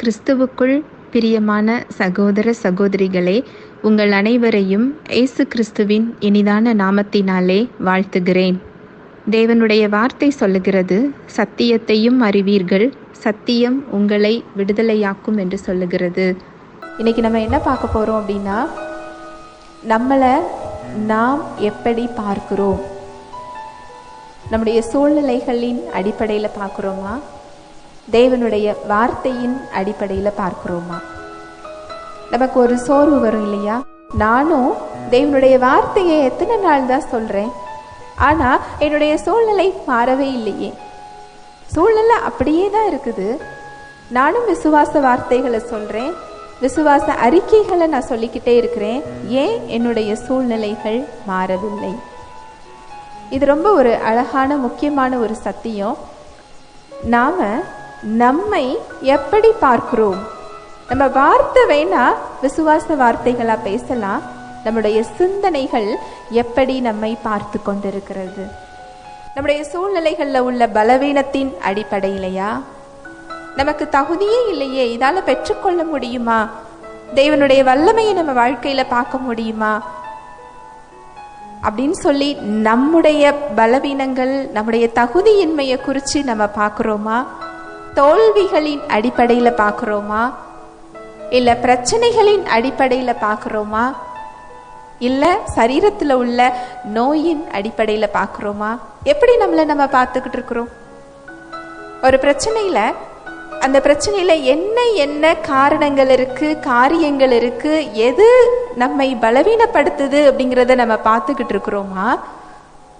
கிறிஸ்துவுக்குள் பிரியமான சகோதர சகோதரிகளே உங்கள் அனைவரையும் இயேசு கிறிஸ்துவின் இனிதான நாமத்தினாலே வாழ்த்துகிறேன். தேவனுடைய வார்த்தை சொல்லுகிறது சத்தியத்தையும் அறிவீர்கள் சத்தியம் உங்களை விடுதலையாக்கும் என்று சொல்லுகிறது. இன்னைக்கு நம்ம என்ன பார்க்க போகிறோம் அப்படின்னா நம்மளை நாம் எப்படி பார்க்கிறோம்? நம்முடைய சூழ்நிலைகளின் அடிப்படையில் பார்க்குறோமா? தேவனுடைய வார்த்தையின் அடிப்படையில் பார்க்குறோமா? நமக்கு ஒரு சோர்வு வரும் இல்லையா? நானும் தேவனுடைய வார்த்தையை எத்தனை நாள் தான் சொல்கிறேன் ஆனால் என்னுடைய சூழ்நிலை மாறவே இல்லையே. சூழ்நிலை அப்படியே தான் இருக்குது. நானும் விசுவாச வார்த்தைகளை சொல்கிறேன் விசுவாச அறிக்கைகளை நான் சொல்லிக்கிட்டே இருக்கிறேன். ஏன் என்னுடைய சூழ்நிலைகள் மாறவில்லை? இது ரொம்ப ஒரு அழகான முக்கியமான ஒரு சத்தியம். நாம நம்மை எப்படி பார்க்கிறோம்? நம்ம வார்த்தை வேணா விசுவாச வார்த்தைகளா பேசலாம். நம்முடைய சிந்தனைகள் எப்படி நம்மை பார்த்து கொண்டிருக்கிறது? நம்முடைய சூழ்நிலைகளில் உள்ள பலவீனத்தின் அடிப்படையிலையா? நமக்கு தகுதியே இல்லையே இதால பெற்றுக்கொள்ள முடியுமா? தேவனுடைய வல்லமையை நம்ம வாழ்க்கையில பார்க்க முடியுமா? அப்படின்னு சொல்லி நம்முடைய பலவீனங்கள் நம்முடைய தகுதியின்மையை குறித்து நம்ம பார்க்குறோமா? தோல்விகளின் அடிப்படையில் பார்க்குறோமா? இல்லை பிரச்சனைகளின் அடிப்படையில் பார்க்குறோமா? இல்லை சரீரத்தில் உள்ள நோயின் அடிப்படையில் பார்க்குறோமா? எப்படி நம்மளை நம்ம பார்த்துக்கிட்டு இருக்கிறோம்? ஒரு பிரச்சனையில் அந்த பிரச்சனையில் என்ன என்ன காரணங்கள் இருக்குது காரியங்கள் இருக்குது எது நம்மை பலவீனப்படுத்துது அப்படிங்கிறத நம்ம பார்த்துக்கிட்டு இருக்கிறோமா?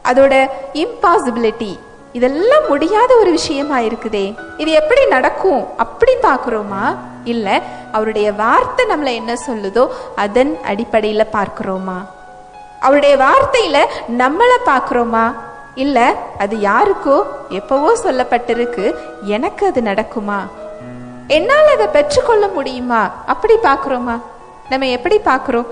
அதோட இம்பாசிபிலிட்டி இதெல்லாம் முடியாத ஒரு விஷயமா இருக்குதே. இது எப்படி நடக்கும்? அப்படி பார்க்குறோமா? இல்லை அவருடைய வார்த்தை நம்மளை என்ன சொல்லுதோ அதன் அடிப்படையில் பார்க்குறோமா? அவருடைய வார்த்தையில் நம்மளை பார்க்குறோமா? இல்லை அது யாருக்கோ எப்பவோ சொல்லப்பட்டிருக்கு எனக்கு அது நடக்குமா? என்னால் அதை பெற்றுக்கொள்ள முடியுமா? அப்படி பார்க்குறோமா? நம்ம எப்படி பார்க்குறோம்?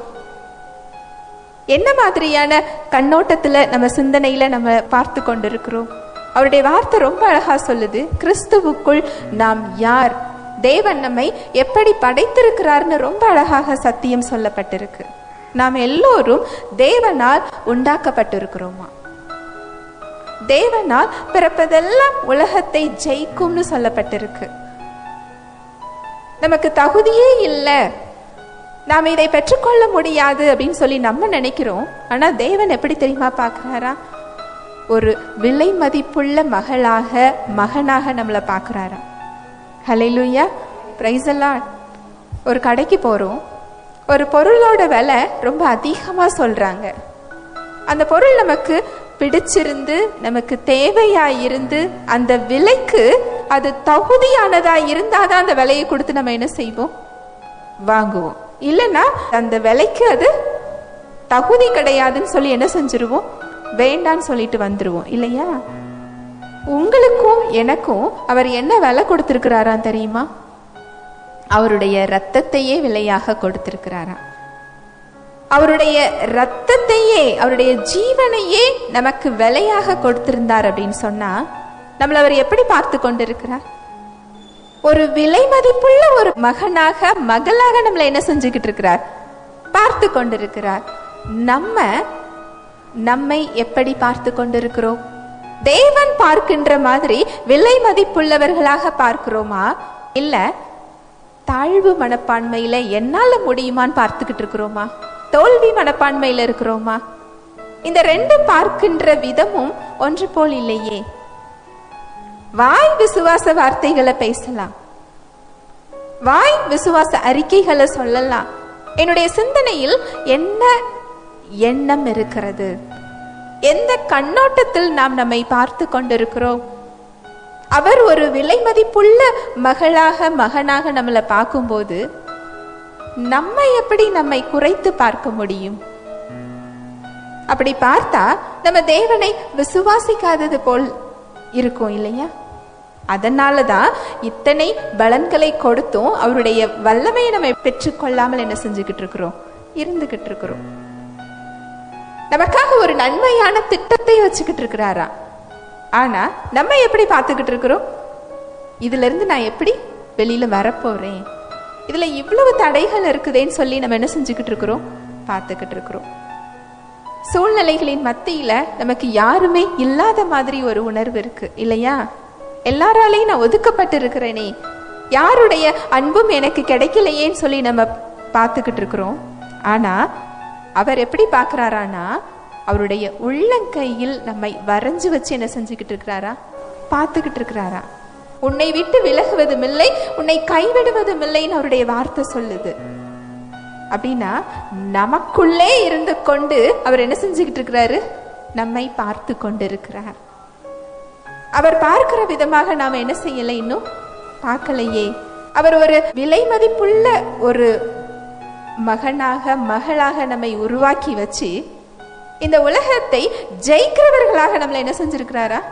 என்ன மாதிரியான கண்ணோட்டத்தில் நம்ம சிந்தனையில் நம்ம பார்த்து கொண்டிருக்கிறோம்? அவருடைய வார்த்தை ரொம்ப அழகா சொல்லுது. கிறிஸ்துவுக்குள் நாம் யார்? தேவன் நம்மை எப்படி படைத்திருக்கிறார்னு ரொம்ப அழகாக சத்தியம் சொல்லப்பட்டிருக்கு. நாம் எல்லோரும் தேவனால் உண்டாக்கப்பட்டிருக்கிறோமா? தேவனால் பிறப்பதெல்லாம் உலகத்தை ஜெயிக்கும்னு சொல்லப்பட்டிருக்கு. நமக்கு தகுதியே இல்லை. நாம் இதை பெற்றுக்கொள்ள முடியாது அப்படின்னு சொல்லி நம்ம நினைக்கிறோம். ஆனா தேவன் எப்படி தெரியுமா பார்க்குறாரா? ஒரு விலை மதிப்புள்ள மகளாக மகனாக நம்மளை பார்க்குறாரா ஹலைலுயா பிரைஸெல்லாம் ஒரு கடைக்கு போகிறோம் ஒரு பொருளோட விலை ரொம்ப அதிகமாக சொல்கிறாங்க அந்த பொருள் நமக்கு பிடிச்சிருந்து நமக்கு தேவையாக இருந்து அந்த விலைக்கு அது தகுதியானதாக இருந்தால் தான் அந்த விலையை கொடுத்து நம்ம என்ன செய்வோம்? வாங்குவோம். இல்லைன்னா அந்த விலைக்கு அது தகுதி கிடையாதுன்னு சொல்லி என்ன செஞ்சிருவோம்? வேண்டான்னு சொல்லிட்டு வந்துருவோம் இல்லையா? உங்களுக்கும் எனக்கும் அவர் என்ன விலை கொடுத்திருக்கிறாராம் தெரியுமா? அவருடைய ரத்தத்தையே விலையாக கொடுத்திருக்கிறாராம். அவருடைய ரத்தத்தையே அவருடைய ஜீவனையே நமக்கு விலையாக கொடுத்திருந்தார் அப்படின்னு சொன்னா நம்மள அவர் எப்படி பார்த்து கொண்டிருக்கிறார்? ஒரு விலை மதிப்புள்ள ஒரு மகனாக மகளாக நம்மளை என்ன செஞ்சுக்கிட்டு இருக்கிறார்? பார்த்து கொண்டிருக்கிறார். நம்ம நம்மை எப்படி பார்த்து கொண்டிருக்கிறோம்? தேவன் பார்க்கின்ற மாதிரி விலை மதிப்புள்ளவர்களாக பார்க்கிறோமா? இல்ல தாழ்வு மனப்பான்மையில என்னால முடியுமான்னு பார்த்துக்கிட்டு இருக்கிறோமா? தோல்வி மனப்பான்மையில இருக்கிறோமா? இந்த ரெண்டு பார்க்கின்ற விதமும் ஒன்று போல் இல்லையே. வாய் விசுவாச வார்த்தைகளை பேசலாம். வாய் விசுவாச அறிக்கைகளை சொல்லலாம். என்னுடைய சிந்தனையில் என்ன எண்ணம் இருக்கிறது. எந்த கண்ணோட்டத்தில் நாம் நம்மை பார்த்து கொண்டிருக்கிறோம்? அவர் ஒரு விலை மதிப்புள்ள மகளாக மகனாக நம்மளை பார்க்கும்போது நம்ம எப்படி நம்மை குறைத்து பார்க்க முடியும்? அப்படி பார்த்தா நம்ம தேவனை விசுவாசிக்காதது போல் இருக்கும் இல்லையா? அதனால தான் இத்தனை பலன்களை கொடுத்தும் அவருடைய வல்லமையை நம்ம பெற்றுக்கொள்ளாமல் என்ன செஞ்சுக்கிட்டு இருக்கிறோம்? இருந்துகிட்டு இருக்கிறோம். நமக்காக ஒரு நன்மையான திட்டத்தை வச்சுக்கிட்டு இருக்கிறாரா? ஆனா நம்ம எப்படி பார்த்துக்கிட்டு இருக்கிறோம்? இதுல இருந்து நான் எப்படி வெளியில வரப்போறேன்? இதுல இவ்வளவு தடைகள் இருக்குதேன்னு சொல்லி நம்ம என்ன செஞ்சுக்கிட்டு இருக்கிறோம்? பார்த்துக்கிட்டு இருக்கிறோம். சூழ்நிலைகளின் மத்தியில நமக்கு யாருமே இல்லாத மாதிரி ஒரு உணர்வு இருக்கு இல்லையா? எல்லாராலையும் நான் ஒதுக்கப்பட்டு இருக்கிறேனே யாருடைய அன்பும் எனக்கு கிடைக்கலையேன்னு சொல்லி நம்ம பார்த்துக்கிட்டு இருக்கிறோம். ஆனா அவர் எப்படி பார்க்குறாரானா அவருடைய உள்ளங்கையில் நம்மை வரைஞ்சு வச்சு என்ன செஞ்சுக்கிட்டு இருக்கிறாரா? பார்த்துக்கிட்டு இருக்கிறாரா? உன்னை விட்டு விலகுவதும் இல்லை உன்னை கைவிடுவதும் இல்லைன்னு அவருடைய வார்த்தை சொல்லுது. அப்படின்னா நமக்குள்ளே இருந்து கொண்டு அவர் என்ன செஞ்சுக்கிட்டு இருக்கிறாரு? நம்மை பார்த்து கொண்டிருக்கிறார். அவர் பார்க்கிற விதமாக நாம் என்ன செய்யலை இன்னும்? பார்க்கலையே. அவர் ஒரு விலை மதிப்புள்ள ஒரு மகனாக மகளாக நம்மை உருவாக்கி வச்சு இந்த உலகத்தை ஜெயிக்கிறவர்களாக நம்மளை என்ன செஞ்சிருக்கிறாரா?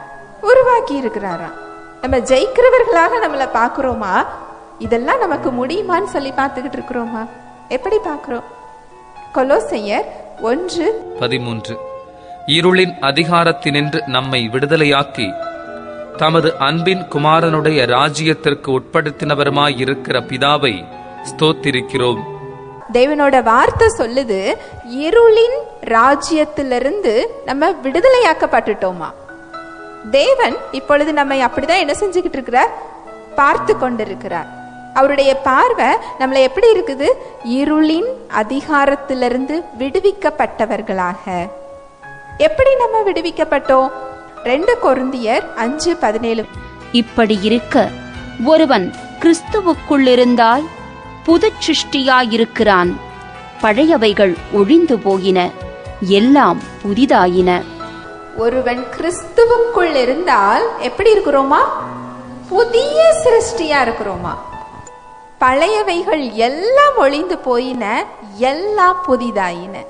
உருவாக்கி இருக்கிறாரா? நம்ம ஜெயிக்கிறவர்களாக நம்மளை பார்க்குறோமா? இதெல்லாம் நமக்கு முடியுமான்னு சொல்லி பார்த்துக்கிட்டு இருக்கிறோமா? எப்படி பார்க்குறோம்? கொலோசையர் ஒன்று பதிமூன்று. இருளின் அதிகாரத்தினின்று நம்மை விடுதலையாக்கி தமது அன்பின் குமாரனுடைய ராஜ்யத்திற்கு உட்படுத்தினவருமாயிருக்கிற பிதாவை ஸ்தோத்திருக்கிறோம். தேவனோட வார்த்தை சொல்லுது இருளின் ராஜ்யத்திலிருந்து நம்ம விடுதலையாக்கப்பட்டுட்டோமா? தேவன் இப்பொழுது நம்மை அப்படிதான் என்ன செஞ்சுக்கிட்டு இருக்கிறார்? பார்த்து கொண்டிருக்கிறார். அவருடைய பார்வை நம்மளை எப்படி இருக்குது? இருளின் அதிகாரத்திலிருந்து விடுவிக்கப்பட்டவர்களாக. எப்படி நம்ம விடுவிக்கப்பட்டோம்? ரெண்டு கொருந்தியர் அஞ்சு பதினேழு. இப்படி இருக்க ஒருவன் கிறிஸ்துவுக்குள்ளிருந்தால் புது சிருஷ்டியாயிருக்கிறான் பழையவைகள் ஒழிந்து போயின எல்லாம் புதிதாயின. ஒருவன் கிறிஸ்துவுக்குள் இருந்தால் எப்படி இருக்கிறோமா? புதிய சிருஷ்டியா இருக்கிறோமா? பழையவைகள் எல்லாம் ஒளிந்து போயின எல்லாம் புதிதாயின.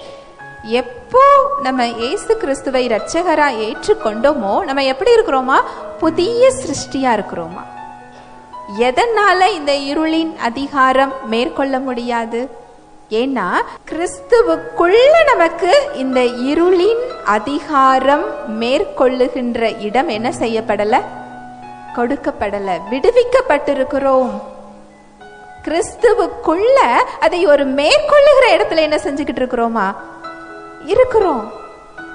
எப்போ நம்ம இயேசு கிறிஸ்துவை ரட்சகராக ஏற்றுக்கொண்டோமோ நம்ம எப்படி இருக்கிறோமா? புதிய சிருஷ்டியா இருக்கிறோமா? எதனால இந்த இருளின் அதிகாரம் மேற்கொள்ள முடியாது? ஏன்னா கிறிஸ்துவுக்குள்ள நமக்கு இந்த இருளின் அதிகாரம் மேற்கொள்ளுகின்ற இடம் என்ன செய்யப்படல? கொடுக்கப்படல விடுவிக்கப்பட்டிருக்கிறோம். கிறிஸ்துவுக்குள்ள அதை ஒரு மேற்கொள்ளுகிற இடத்துல என்ன செஞ்சுக்கிட்டு இருக்கிறோமா? இருக்கிறோம்.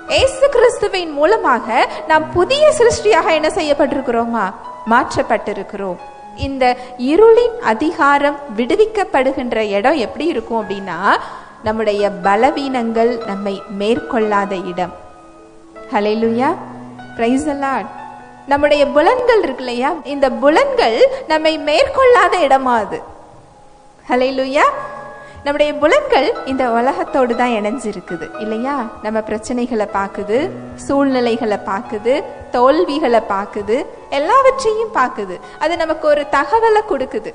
ஏசு கிறிஸ்துவின் மூலமாக நாம் புதிய சிருஷ்டியாக என்ன செய்யப்பட்டிருக்கிறோமா? மாற்றப்பட்டிருக்கிறோம். இந்த இருளின் அதிகாரம் விடுவிக்கப்படுகின்ற இடம் எப்படி இருக்கும் அப்படின்னா நம்முடைய பலவீனங்கள் நம்மை மேற்கொள்ளாத இடம். ஹalleluya பிரைஸ் அலாட் நம்முடைய புலன்கள் இருக்கு இல்லையா? இந்த புலன்கள் நம்மை மேற்கொள்ளாத இடமா அது. ஹalleluya நம்முடைய புலன்கள் இந்த உலகத்தோடு தான் இணைஞ்சிருக்குது இல்லையா? நம்ம பிரச்சனைகளை பார்க்குது சூழ்நிலைகளை பார்க்குது தோல்விகளை பார்க்குது எல்லாவற்றையும் பார்க்குது. அது நமக்கு ஒரு தகவலை கொடுக்குது.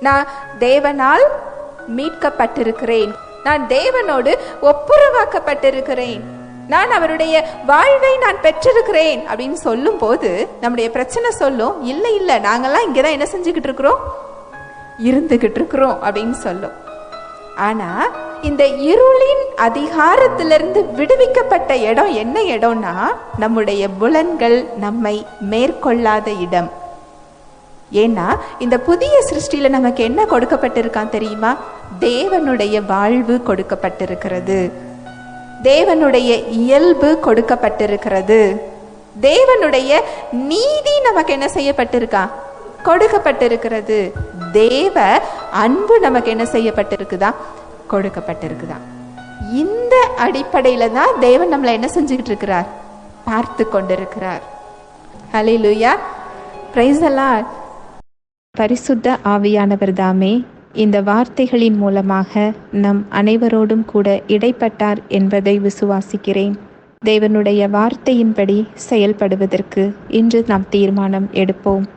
நான் தேவனால் மீட்கப்பட்டிருக்கிறேன். நான் தேவனோடு ஒப்புரவாக்கப்பட்டிருக்கிறேன். நான் அவருடைய வாழ்வை நான் பெற்றிருக்கிறேன் அப்படின்னு சொல்லும் போது நம்முடைய பிரச்சனை சொல்லும் இல்லை இல்லை நாங்கெல்லாம் இங்கே தான் என்ன செஞ்சுக்கிட்டு இருக்கிறோம்? இருந்துகிட்டு இருக்கிறோம் அப்படின்னு சொல்லும். ஆனா இந்த இருளின் அதிகாரத்திலிருந்து விடுவிக்கப்பட்ட இடம் என்ன இடம்னா நம்முடைய புலன்கள் நம்மை மேற்கொள்ளாத இடம். ஏன்னா இந்த புதிய சிருஷ்டியில நமக்கு என்ன கொடுக்கப்பட்டிருக்கான் தெரியுமா? தேவனுடைய வாழ்வு கொடுக்கப்பட்டிருக்கிறது. தேவனுடைய இயல்பு கொடுக்கப்பட்டிருக்கிறது. தேவனுடைய நீதி நமக்கு என்ன செய்யப்பட்டிருக்கா? கொடுக்கப்பட்டிருக்கிறது. தேவ அன்பு நமக்கு என்ன செய்யப்பட்டிருக்குதா? கொடுக்கப்பட்டிருக்குதா? இந்த அடிப்படையில தான் தேவன் நம்மளை என்ன செஞ்சுக்கிட்டு இருக்கிறார்? பார்த்து கொண்டிருக்கிறார். ஹலே லூயா பிரைஸ் lord. பரிசுத்த ஆவியானவர் தாமே இந்த வார்த்தைகளின் மூலமாக நம் அனைவரோடும் கூட இடைப்பட்டார் என்பதை விசுவாசிக்கிறேன். தேவனுடைய வார்த்தையின்படி செயல்படுவதற்கு இன்று நாம் தீர்மானம் எடுப்போம்.